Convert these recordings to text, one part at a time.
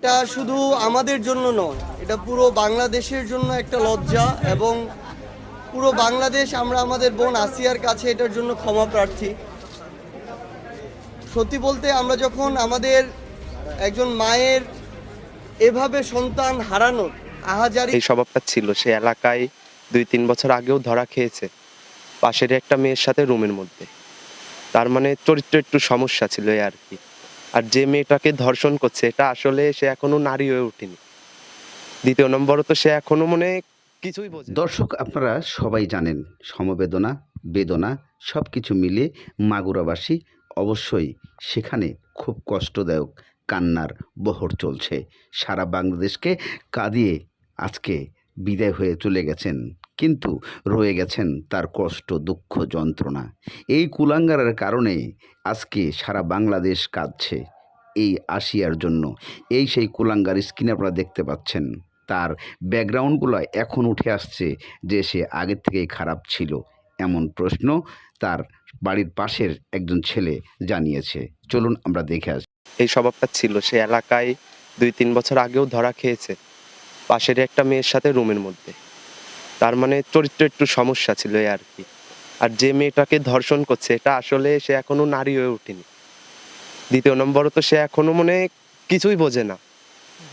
এটা শুধু আমাদের জন্য নয়, এটা পুরো বাংলাদেশের জন্য একটা লজ্জা এবং পুরো বাংলাদেশ, আমরা আমাদের বোন আসিয়ার কাছে এটার জন্য ক্ষমা প্রার্থী। সত্যি বলতে আমরা যখন আমাদের একজন মায়ের এভাবে সন্তান হারানোর আহাজারি এই স্বভাবটা ছিল, সে এলাকায় দুই তিন বছর আগেও ধরা খেয়েছে। পাশের একটা মেয়ের সাথে রুমের মধ্যে। তার মানে চরিত্র একটু সমস্যা ছিল আর কি। আর যে মেয়েটাকে ধর্ষণ করছে, এটা আসলে সে এখনও নারী হয়ে ওঠেনি। দ্বিতীয় নম্বর তো সে এখনও মনে কিছুই বোঝে দর্শক, আপনারা সবাই জানেন, সমবেদনা, বেদনা সব কিছু মিলে মাগুরাবাসী অবশ্যই সেখানে খুব কষ্টদায়ক কান্নার বহর চলছে। সারা বাংলাদেশকে কাঁদিয়ে আজকে বিদায় হয়ে চলে গেছেন। কিন্তু রয়ে গেছেন তার কষ্ট, দুঃখ, যন্ত্রণা। এই কুলাঙ্গারের কারণে আজকে সারা বাংলাদেশ কাঁদছে এই আসিয়ার জন্য। এই সেই কুলাঙ্গার স্ক্রিন আপনারা দেখতে পাচ্ছেন, তার ব্যাকগ্রাউন্ডগুলো এখন উঠে আসছে যে সে আগের থেকেই খারাপ ছিল এমন প্রশ্ন তার বাড়ির পাশের একজন ছেলে জানিয়েছে। চলুন আমরা দেখে আসি। এই স্বভাবটা ছিল, সে এলাকায় দুই তিন বছর আগেও ধরা খেয়েছে। পাশের একটা মেয়ের সাথে রুমের মধ্যে। তার মানে চরিত্র একটু সমস্যা ছিল আর কি। আর যে মেয়েটাকে ধর্ষণ করছে, এটা আসলে সে এখনও নারী হয়ে ওঠেনি। দ্বিতীয় নম্বর তো সে এখনও মনে কিছুই বোঝে না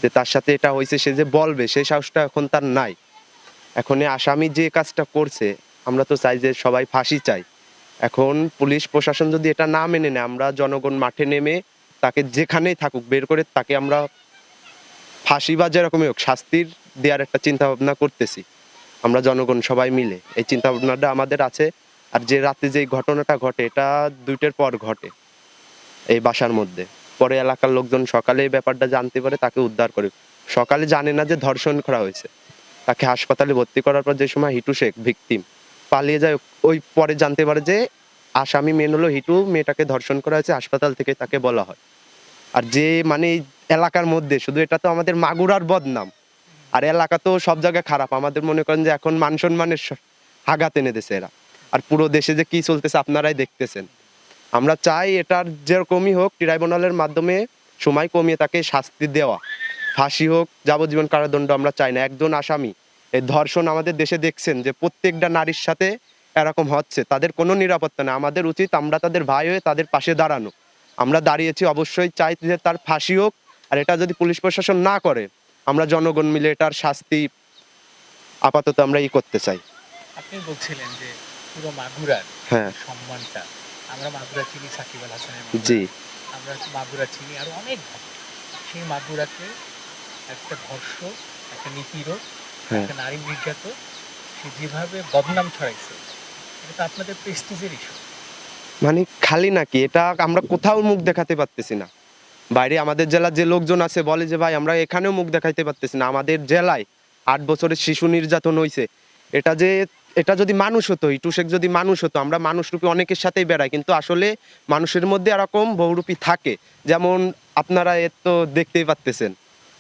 যে তার সাথে এটা হয়েছে, সে যে বলবে সেই সাহসটা এখন তার নাই। এখন আসামি যে কাজটা করছে, আমরা তো চাই যে সবাই ফাঁসি চাই। এখন পুলিশ, প্রশাসন যদি এটা না মেনে নেয়, আমরা জনগণ মাঠে নেমে তাকে যেখানেই থাকুক বের করে তাকে আমরা ফাঁসি বা যেরকমই হোক, শাস্তির দেওয়ার একটা চিন্তা ভাবনা করতেছি। আমরা জনগণ সবাই মিলে। এই চিন্তা ভাবনাটা আমাদের আছে। আর যে রাতে যে ঘটনাটা ঘটে, এটা দুইটার পর ঘটে এই বাসার মধ্যে। পরে এলাকার লোকজন সকালে এই ব্যাপারটা জানতে পারে, তাকে উদ্ধার করে। সকালে জানে না যে ধর্ষণ করা হয়েছে। তাকে হাসপাতালে ভর্তি করার পর যে সময় হিটু শেখ ভিকটিম পালিয়ে যায়, ওই পরে জানতে পারে যে আসামি মেন হলো হিটু, মেয়েটাকে ধর্ষণ করা হয়েছে, হাসপাতাল থেকে তাকে বলা হয়। আর যে মানে এলাকার মধ্যে, শুধু এটা তো আমাদের মাগুরার বদনাম। আর এলাকা তো সব জায়গায় খারাপ। আমাদের মনে করেন যে এখন মান সম্মানের আঘাত এনে দিছে এরা। আর পুরো দেশে যে কি চলতেছে আপনারাই দেখতেছেন। আমরা চাই এটার যেরকমই হোক, ট্রাইব্যুনালের মাধ্যমে সময় কমিয়ে তাকে শাস্তি দেওয়া। ফাঁসি হোক, যাবজ্জীবন কারাদণ্ড আমরা চাই না। একজন আসামি, এই ধর্ষণ আমাদের দেশে দেখছেন যে প্রত্যেকটা নারীর সাথে এরকম হচ্ছে। তাদের কোনো নিরাপত্তা নেই। আমাদের উচিত আমরা তাদের ভাই হয়ে তাদের পাশে দাঁড়ানো। আমরা দাঁড়িয়েছি, অবশ্যই চাই যে তার ফাঁসি হোক। আর এটা যদি পুলিশ প্রশাসন না করে আমরা জনগণ মিলে এটার শাস্তি আপাতত আমরা ই করতে চাই। আপনি বলছিলেন যে পুরো মাগুরার হ্যাঁ। সম্মানটা আমরা মাগুরা চিনি সাকিব আল হাসানের। জি। আমরা মাগুরা চিনি আরও অনেক সেই মাগুরাকে একটা ধর্ষক একটা নিপীড়ক হ্যাঁ। একটা নারী নির্যাতক সে যেভাবে বদনাম ছড়াইছে এটা তো আপনাদের প্রেস্টিজের ইস্যু মানে খালি নাকি? এটা আমরা কোথাও মুখ দেখাতে পারতেছি না। বাইরে আমাদের জেলার যে লোকজন আছে বলে যে, ভাই, আমরা এখানেও মুখ দেখাইতে পারতেছি না। আমাদের জেলায় আট বছরের শিশু নির্যাতন হয়েছে এটা যে, এটা যদি মানুষ হতো, ইটু শেখ যদি মানুষ হতো, আমরা মানুষরূপী অনেকের সাথেই বেড়াই। কিন্তু আসলে মানুষের মধ্যে এরকম বহুরূপী থাকে। যেমন আপনারা এর তো দেখতেই পারতেছেন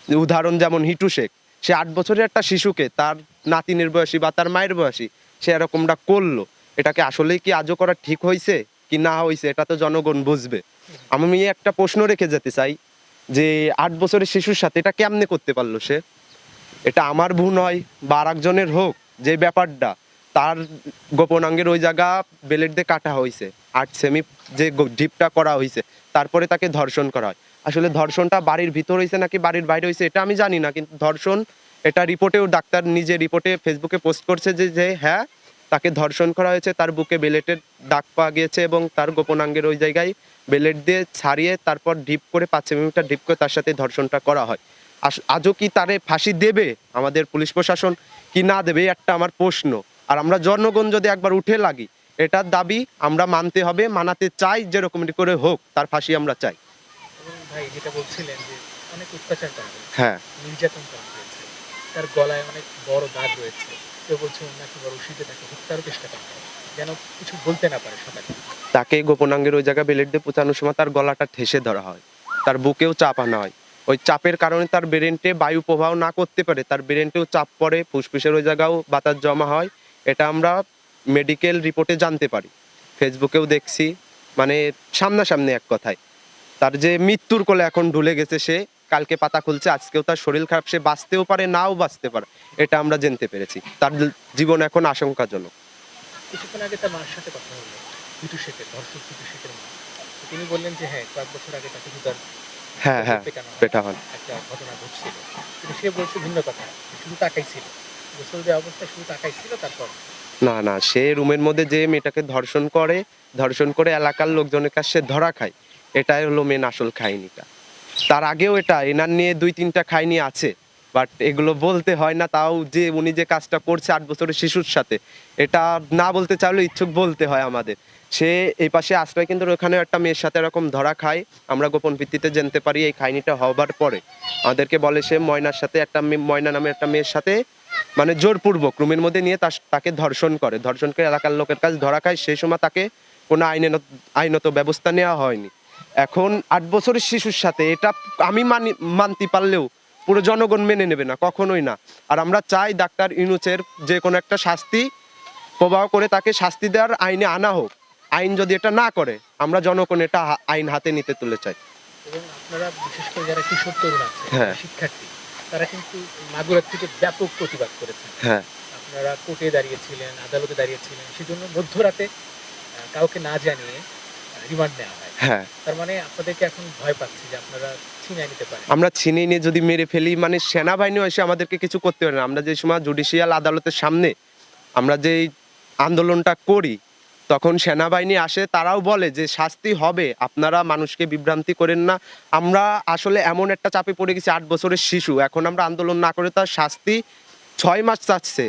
উদাহরণ যেমন হিটু শেখ। সে আট বছরের একটা শিশুকে, তার নাতিনের বয়সী বা তার মায়ের বয়সী, সে এরকমটা করল। এটাকে আসলেই কি আজও করা ঠিক হয়েছে কি না হয়েছে এটা তো জনগণ বুঝবে। আমি একটা প্রশ্ন রেখে যেতে চাই যে আট বছরের শিশুর সাথে এটা কেমনে করতে পারল সে? এটা আমার ভুল হয় বা আর একজনের হোক, যে ব্যাপারটা, তার গোপনাঙ্গের ওই জায়গা বেলেট দিয়ে কাটা হয়েছে আট সেমি যে ডিপটা করা হয়েছে, তারপরে তাকে ধর্ষণ করা হয়। আসলে ধর্ষণটা বাড়ির ভিতর হয়েছে নাকি বাড়ির বাইরে হয়েছে এটা আমি জানি না, কিন্তু ধর্ষণ, এটা রিপোর্টেও ডাক্তার নিজে রিপোর্টে ফেসবুকে পোস্ট করছে যে যে হ্যাঁ তাকে ধর্ষণ করা হয়েছে তার বুকে বেলেটের দাগ পাওয়া গিয়েছে এবং তার গোপনাঙ্গের ওই জায়গায় বেলেট দিয়ে ছাড়িয়ে তারপর ডিপ করে পাঁচ সেন্টিমিটার ডিপ করে তার সাথে ধর্ষণটা করা হয়। আজও কি তারে ফাঁসি দেবে আমাদের পুলিশ প্রশাসন? কি না দেবে একটা আমার প্রশ্ন। আর আমরা জনগণ যদি একবার উঠে লাগি এটার দাবি আমরা মানতে হবে মানাতে চাই যেরকম করে হোক তার ফাঁসি আমরা চাই। ভাই যেটা বলছিলেন যে অনেক অত্যাচার হ্যাঁ। নির্যাতন তার গলায় অনেক বড় দাগ রয়েছে। তাকে গোপনাঙ্গের ওই জায়গায় বেলেট দিয়ে পোচানোর সময় তার গলাটা ঠেসে ধরা হয়, তার বুকেও চাপ আনা হয় ওই চাপের কারণে তার ব্রেনটে বায়ু প্রবাহ না করতে পারে, তার ব্রেনটেও চাপ পড়ে, ফুসফুসের ওই জায়গাও বাতাস জমা হয়, এটা আমরা মেডিকেল রিপোর্টে জানতে পারি। ফেসবুকেও দেখছি মানে সামনাসামনি এক কথায়, তার যে মৃত্যুর কোলে এখন ঢুলে গেছে সে কালকে পাতা খুলছে আজকেও তার শরীর খারাপ সে বাঁচতেও পারে নাও বাঁচতে পারে এটা আমরা জানতে পেরেছি। তার জীবন এখন আশঙ্কাজনক। কিছুক্ষণ আগে তার মার সাথে কথা হলো পিটু শেখের ধর্ষক পিটু শেখের মা। তিনি বললেন যে হ্যাঁ কয়েক বছর আগে তাকে হ্যাঁ হ্যাঁ পেটা হন একটা ঘটনা ঘটছিল। কিন্তু সে বলছে ভিন্ন কথা শুধু তাকাই ছিল। গোসল দেওয়া অবস্থায় শুধু তাকাই ছিল তারপর? না না সে রুমের মধ্যে যে মেয়েটাকে ধর্ষণ করে ধর্ষণ করে এলাকার লোকজনের কাছে ধরা খায় এটাই হলো মেন আসল খাইনিটা তার আগেও এটা, এনার নিয়ে দুই তিনটা খাইনি আছে। বাট এগুলো বলতে হয় না, তাও যে উনি যে কাজটা করছে আট বছরের শিশুর সাথে, এটা না বলতে চাইলেও ইচ্ছুক বলতে হয় আমাদের। সে এই পাশে আশ্রয় কিন্তু ওখানে একটা মেয়ের সাথে এরকম ধরা খায়, আমরা গোপন ভিত্তিতে জানতে পারি এই খাইনিটা হবার পরে। আমাদেরকে বলে সে ময়নার সাথে একটা মেয়ে- ময়না নামে একটা মেয়ের সাথে মানে জোরপূর্বক রুমের মধ্যে নিয়ে তাকে ধর্ষণ করে। ধর্ষণ করে এলাকার লোকের কাছে ধরা খায়, সেই সময় তাকে কোনো আইনে, আইনত ব্যবস্থা নেওয়া হয়নি। এখন আট বছরের শিশুর সাথে এটা আমি মানি মানতে পারলেও পুরো জনগণ মেনে নেবে না কখনোই না। আর আমরা চাই ডাক্তার ইনুচের যে কোনো একটা শাস্তি প্রবাহ করে তাকে শাস্তি দেওয়ার আইনে আনা হোক। আইন যদি এটা না করে আমরা জনগণ এটা আইন হাতে নিতে তুলে চাই। এবং আপনারা বিশেষ করে যারা কিশোর তরুণ আছে হ্যাঁ। শিক্ষার্থী তারা কিন্তু মাগুরার থেকে ব্যাপক প্রতিবাদ করেছেন। হ্যাঁ। আপনারা কোর্টে দাঁড়িয়েছিলেন আদালতে দাঁড়িয়েছিলেন সেজন্য মধ্যরাতে কাউকে না জানিয়ে রিমান্ড নেওয়া হয়। হ্যাঁ। তার মানে আপনাদেরকে এখন ভয় পাচ্ছি যে আপনারা ছিনিয়ে নিতে পারেন। আমরা ছিনিয়ে নিয়ে যদি মেরে ফেলি মানে সেনাবাহিনী এসে আমাদেরকে কিছু করতে পারে না। আমরা যে সময় জুডিশিয়াল আদালতের সামনে আমরা যে আন্দোলনটা করি তখন সেনাবাহিনী আসে তারাও বলে যে শাস্তি হবে আপনারা মানুষকে বিভ্রান্তি করেন না। আমরা আসলে এমন একটা চাপে পড়ে গেছি আট বছরের শিশু। এখন আমরা আন্দোলন না করে তার শাস্তি ছয় মাস চাচ্ছে।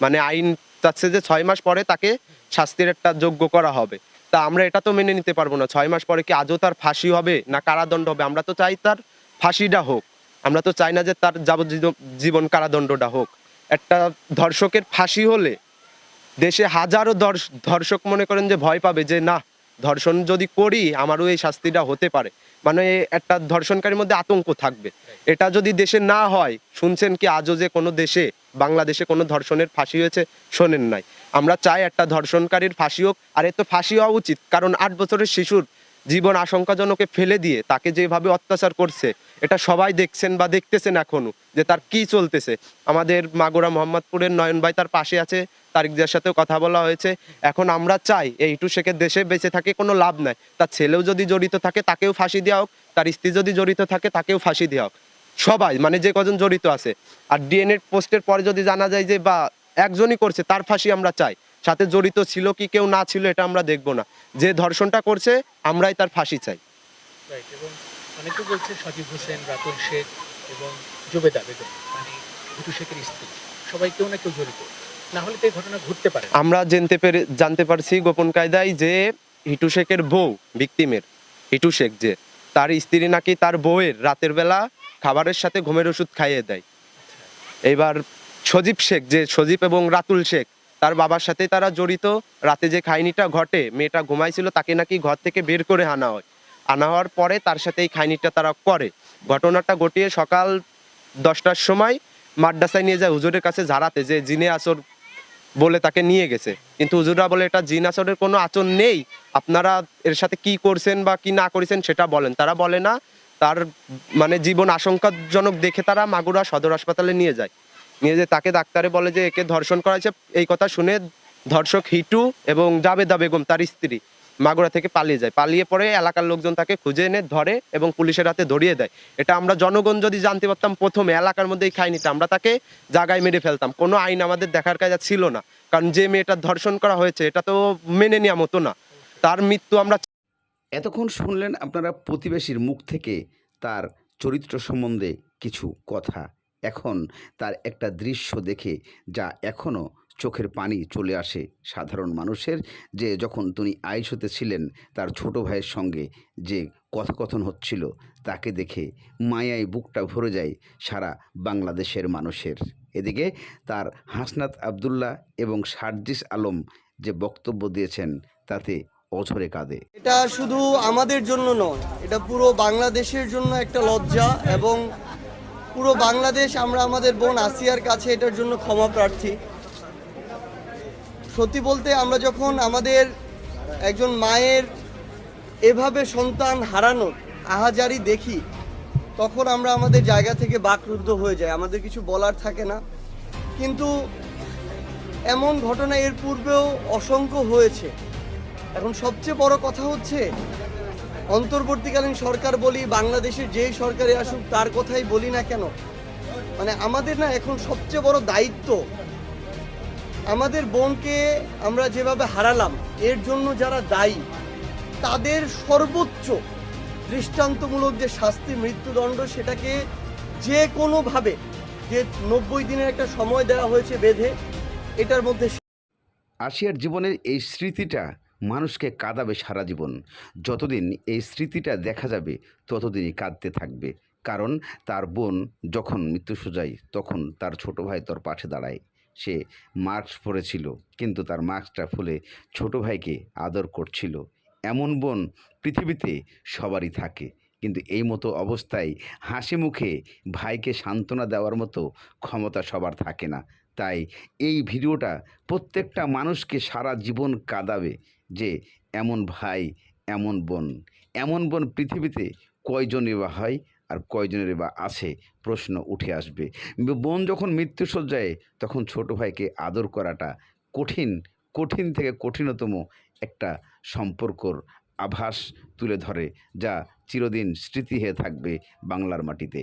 মানে আইন চাচ্ছে যে ছয় মাস পরে তাকে শাস্তির একটা যোগ্য করা হবে। তা আমরা এটা তো মেনে নিতে পারব না। ছয় মাস পরে কি আজও তার ফাঁসি হবে না কারাদণ্ড হবে? আমরা তো চাই তার ফাঁসিটা হোক। আমরা তো চাই না যে তার জীবন কারাদণ্ডটা হোক। একটা ধর্ষকের ফাঁসি হলে দেশে হাজারো ধর্ষক মনে করেন যে ভয় পাবে যে না, ধর্ষণ যদি করি আমারও এই শাস্তিটা হতে পারে। মানে একটা ধর্ষণকারীর মধ্যে আতঙ্ক থাকবে। এটা যদি দেশে না হয়, শুনছেন কি আজও যে কোনো দেশে বাংলাদেশে কোনো ধর্ষণের ফাঁসি হয়েছে শোনেন নাই। আমরা চাই একটা ধর্ষণকারীর ফাঁসি হোক, আর এ তো ফাঁসি হওয়া উচিত, কারণ আট বছরের শিশুর জীবন আশঙ্কাজনকে ফেলে দিয়ে তাকে যেভাবে অত্যাচার করছে, এটা সবাই দেখছেন বা দেখতেছেন এখনও যে তার কি চলতেছে। আমাদের মাগুরা মোহাম্মদপুরের নয়ন ভাই তার পাশে আছে তারিকদের সাথেও কথা বলা হয়েছে। এখন আমরা চাই এই ইটু দেশে বেঁচে থাকে, কোনো লাভ নাই। তার ছেলেও যদি জড়িত থাকে, তাকেও ফাঁসি দেওয়া হোক, তার স্ত্রী যদি জড়িত থাকে, তাকেও ফাঁসি দেওয়া হোক। সবাই মানে যে কজন জড়িত আছে। আর ডিএনএ পোস্টের পরে যদি জানা যায় যে বা একজনই করছে তার ফাঁসি আমরা চাই। সাথে জড়িত ছিল কি কেউ না ছিল এটা আমরা দেখব না। যে ধর্ষণটা করছে আমরাই তার ফাঁসি চাই। এবং অনেকে বলছে সজীব হোসেন রাতুল শেখ এবং জুবেদা বেগম মানে ভুটু শেখের স্ত্রী। সবাই কেউ না কেউ জড়িত? না হলে তো এই ঘটনা ঘটতে পারে। আমরা জানতে পেরে জানতে পারছি গোপন কায়দায় যে হিটু শেখের বউ ভিকটিমের হিটু শেখ যে তার স্ত্রী নাকি তার বউয়ের রাতের বেলা খাবারের সাথে ঘুমের ওষুধ খাইয়ে দেয়। এবার সজীব শেখ, যে সজীব এবং রাতুল শেখ, তার বাবার সাথে তারা জড়িত। রাতে যে খাইনিটা ঘটে, মেয়েটা ঘুমাইছিল, তাকে নাকি ঘর থেকে বের করে আনা হয়। আনা হওয়ার পরে তার সাথে এই খাইনিটা তারা করে। ঘটনাটা ঘটিয়ে সকাল দশটার সময় মাদ্রাসায় নিয়ে যায় হুজুরের কাছে ঝাড়াতে, যে জিনে আসর বলে তাকে নিয়ে গেছে। কিন্তু হুজুররা বলে, এটা জিন আসরের কোনো আচর নেই। আপনারা এর সাথে কি করছেন বা কি না করেছেন সেটা বলেন। তারা বলে না তার মানে জীবন আশঙ্কাজনক দেখে তারা মাগুরা সদর হাসপাতালে নিয়ে যায়। নিয়ে যে তাকে ডাক্তারে বলে যে, একে ধর্ষণ করা হয়েছে এই কথা শুনে ধর্ষক হিটু এবং জাবেদা বেগম তার স্ত্রী মাগুরা থেকে পালিয়ে যায়। পালিয়ে পরে এলাকার লোকজন তাকে খুঁজে এনে ধরে এবং পুলিশের হাতে ধরিয়ে দেয়। এটা আমরা জনগণ যদি জানতে পারতাম প্রথমে, এলাকার মধ্যেই খাই নিতাম। আমরা তাকে জায়গায় মেরে ফেলতাম। কোনো আইন আমাদের দেখার কাজ ছিল না। কারণ যে মেয়েটা ধর্ষণ করা হয়েছে, এটা তো মেনে নেওয়া মতো না। তার মৃত্যু আমরা এতক্ষণ শুনলেন আপনারা প্রতিবেশীর মুখ থেকে তার চরিত্র সম্বন্ধে কিছু কথা। এখন তার একটা দৃশ্য দেখে যা এখনও চোখের পানি চলে আসে সাধারণ মানুষের, যে যখন তিনি আইসতে ছিলেন তার ছোট ভাইয়ের সঙ্গে যে কথোকথন হচ্ছিল তাকে দেখে মায়ায় বুকটা ভরে যায় সারা বাংলাদেশের মানুষের। এদিকে তার হাসনাত আবদুল্লাহ এবং সার্জিস আলম যে বক্তব্য দিয়েছেন তাতে অঝরে কাঁদে। এটা শুধু আমাদের জন্য নয়, এটা পুরো বাংলাদেশের জন্য একটা লজ্জা এবং পুরো বাংলাদেশ, আমরা আমাদের বোন আসিয়ার কাছে এটার জন্য ক্ষমা প্রার্থী। সত্যি বলতে আমরা যখন আমাদের একজন মায়ের এভাবে সন্তান হারানোর আহাজারি দেখি, তখন আমরা আমাদের জায়গা থেকে বাকরুদ্ধ হয়ে যাই, আমাদের কিছু বলার থাকে না। কিন্তু এমন ঘটনা এর পূর্বেও অসংখ্য হয়েছে। এখন সবচেয়ে বড় কথা হচ্ছে, অন্তর্বর্তীকালীন সরকার বলি, বাংলাদেশের যেই সরকারে আসুক, তার কথাই বলি না কেন? মানে আমাদের না এখন সবচেয়ে বড় দায়িত্ব, আমাদের বোনকে আমরা যেভাবে হারালাম, এর জন্য যারা দায়ী, তাদের সর্বোচ্চ দৃষ্টান্তমূলক যে শাস্তি, মৃত্যুদণ্ড, সেটাকে যে কোনোভাবে যে নব্বই দিনের একটা সময় দেওয়া হয়েছে বেঁধে, এটার মধ্যে আসিয়ার জীবনের এই স্মৃতিটা মানুষকে কাঁদাবে সারা জীবন। যতদিন এই স্মৃতিটা দেখা যাবে, ততদিনই কাঁদতে থাকবে। কারণ তার বোন যখন মৃত্যু সোজায় তখন তার ছোট ভাই তোর পাশে দাঁড়ায়। সে মাস্ক পরেছিল, কিন্তু তার মাস্কটা ফুলে ছোট ভাইকে আদর করছিল। এমন বোন পৃথিবীতে সবারই থাকে। কিন্তু এই মতো অবস্থায় হাসি মুখে ভাইকে সান্ত্বনা দেওয়ার মতো ক্ষমতা সবার থাকে না। তাই এই ভিডিওটা প্রত্যেকটা মানুষকে সারা জীবন কাঁদাবে। যে এমন ভাই, এমন বোন এমন বোন পৃথিবীতে কয়জনের বা হয় আর কয়জনের বা আছে? প্রশ্ন উঠে আসবে। বোন যখন মৃত্যুসজ্জায় তখন ছোট ভাইকে আদর করাটা কঠিন কঠিন থেকে কঠিনতম একটা সম্পর্কর আভাস তুলে ধরে, যা চিরদিন স্মৃতি হয়ে থাকবে বাংলার মাটিতে।